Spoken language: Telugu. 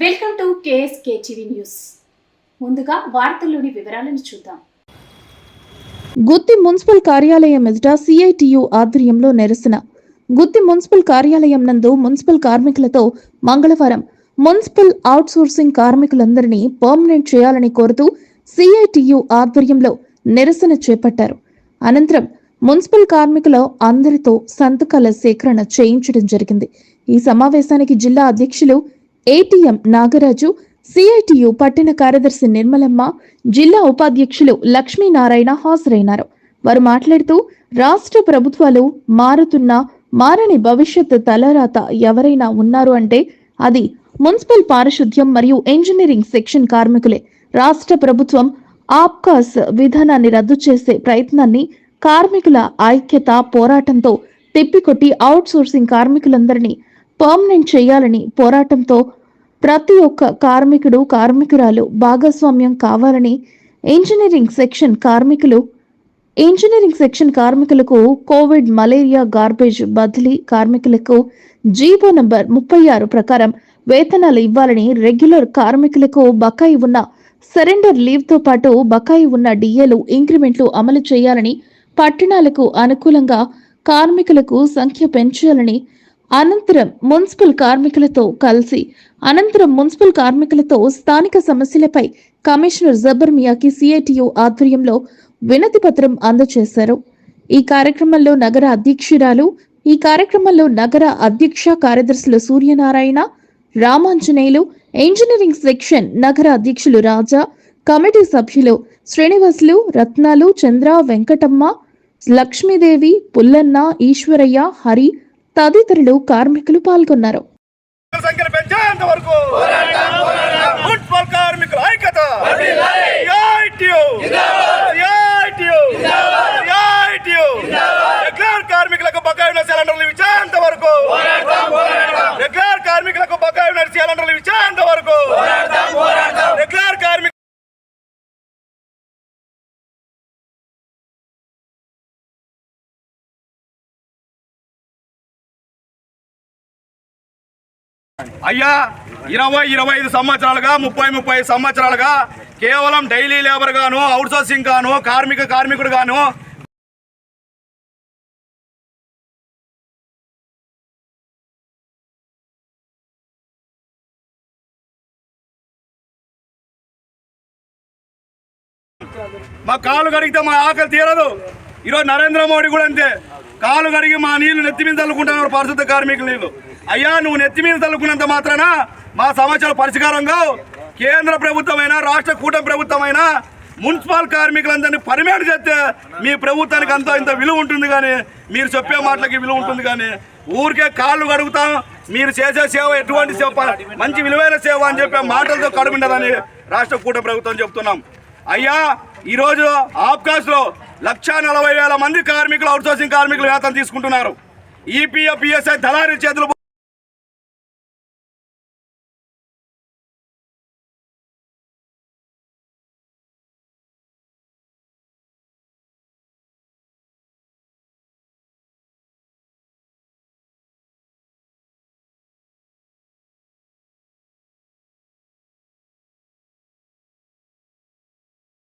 Welcome to KSK TV news. ముందుగా వార్తల్లోని వివరాలను చూద్దాం. గుత్తి మున్సిపల్ కార్యాలయం ఎదుట సిఐటియు ఆధ్వర్యంలో నిరసన గుత్తి మున్సిపల్ కార్యాలయం నందు మున్సిపల్ కార్మికులతో మంగళవారం మున్సిపల్ అవుట్సోర్సింగ్ కార్మికులందరినీ పర్మనెంట్ చేయాలని కోరుతూ సిఐటియు ఆధ్వర్యంలో నిరసన చేపట్టారు. అనంతరం మున్సిపల్ కార్మికుల అందరితో సంతకాల సేకరణ చేయించడం జరిగింది. ఈ సమావేశానికి జిల్లా అధ్యక్షులు ఏటీఎం నాగరాజు సిఐటియు పట్టణ కార్యదర్శి నిర్మలమ్మ జిల్లా ఉపాధ్యక్షులు లక్ష్మీనారాయణ హాజరైనారు. వారు మాట్లాడుతూ రాష్ట్ర ప్రభుత్వాలు మారుతున్న మారని భవిష్యత్ తలరాత ఎవరైనా ఉన్నారు అంటే అది మున్సిపల్ పారిశుద్ధ్యం మరియు ఇంజనీరింగ్ సెక్షన్ కార్మికులే. రాష్ట్ర ప్రభుత్వం ఆప్కాస్ విధానాన్ని రద్దు చేసే ప్రయత్నాన్ని కార్మికుల ఐక్యత పోరాటంతో తిప్పికొట్టి అవుట్ సోర్సింగ్ కార్మికులందరినీ పర్మనెంట్ చేయాలని పోరాటంతో ప్రతి ఒక్క కార్మికుడు కార్మికురాలు భాగస్వామ్యం కావాలని ఇంజనీరింగ్ సెక్షన్ కార్మికులు ఇంజనీరింగ్ సెక్షన్ కార్మికులకు కోవిడ్ మలేరియా గార్బేజ్ బదిలీ కార్మికులకు జీవో నంబర్ ముప్పై ఆరు ప్రకారం వేతనాలు ఇవ్వాలని రెగ్యులర్ కార్మికులకు బకాయి ఉన్న సరెండర్ లీవ్తో పాటు బకాయి ఉన్న డిఏలు ఇంక్రిమెంట్లు అమలు చేయాలని పట్టణాలకు అనుకూలంగా కార్మికులకు సంఖ్య పెంచాలని అనంతరం మున్సిపల్ కార్మికులతో కలిసి అనంతరం మున్సిపల్ కార్మికులతో స్థానిక సమస్యలపై కమిషనర్ జబర్ మియాకి సిఐటియు ఆధ్వర్యంలో వినతి పత్రం అందజేశారు. ఈ కార్యక్రమంలో నగర అధ్యక్షురాలు ఈ కార్యక్రమంలో నగర అధ్యక్ష కార్యదర్శులు సూర్యనారాయణ రామాంజనేయులు ఇంజనీరింగ్ సెక్షన్ నగర అధ్యక్షులు రాజా కమిటీ సభ్యులు శ్రీనివాసులు రత్నాలు చంద్ర వెంకటమ్మ లక్ష్మీదేవి పుల్లన్న ఈశ్వరయ్య హరి తదితరులు కార్మికులు పాల్గొన్నారు. సంఖ్యను పెంచేంత వరకు మున్సిపల్ కార్మికుల ఐక్యత CITU. CITU. CITU. రెగ్యులర్ కార్మికులకు బకాయి ఉన్న సిలిండర్లు ఇచ్చేంత వరకు రెగ్యులర్ కార్మికులకు బకాయి ఉన్న సిలిండర్లు ఇచ్చేంత వరకు రెగ్యులర్ కార్మిక అయ్యా ఇరవై ఇరవై ఐదు సంవత్సరాలుగా ముప్పై ముప్పై సంవత్సరాలుగా కేవలం డైలీ లేబర్ గాను అవుట్సోర్సింగ్ గాను కార్మిక కార్మికుడు గాను మా కాలు కడిగితే మా ఆకలి తీరదు. ఈరోజు నరేంద్ర మోడీ కూడా అంతే. కాలు కడిగి మా నీళ్ళు నెత్తి మీద తల్లుకుంటున్నారు పరిశుద్ధ కార్మికుల నీళ్ళు. అయ్యా నువ్వు నెత్తి మీద తల్లుకున్నంత మాత్రాన? మా సమస్యల పరిష్కారం కేంద్ర ప్రభుత్వమైనా రాష్ట్ర కూటమి ప్రభుత్వమైనా మున్సిపల్ కార్మికులందరినీ పరిమేడు చేస్తే మీ ప్రభుత్వానికి అంత ఇంత విలువ ఉంటుంది కానీ మీరు చెప్పే మాటలకి విలువ ఉంటుంది కానీ ఊరికే కాళ్ళు కడుగుతాం. మీరు చేసే సేవ ఎటువంటి సేవ? మంచి విలువైన సేవ అని చెప్పే మాటలతో కడుగుండదని రాష్ట్ర కూటమి ప్రభుత్వం చెప్తున్నాం. అయ్యా ఈరోజు ఆప్కాస్లో లక్షా నలభై వేల మంది కార్మికులు అవుట్సోర్సింగ్ కార్మికులు వేతనం తీసుకుంటున్నారు. ఈపీఎఫ్ ఈఎస్ఐ దళారీ చేతులు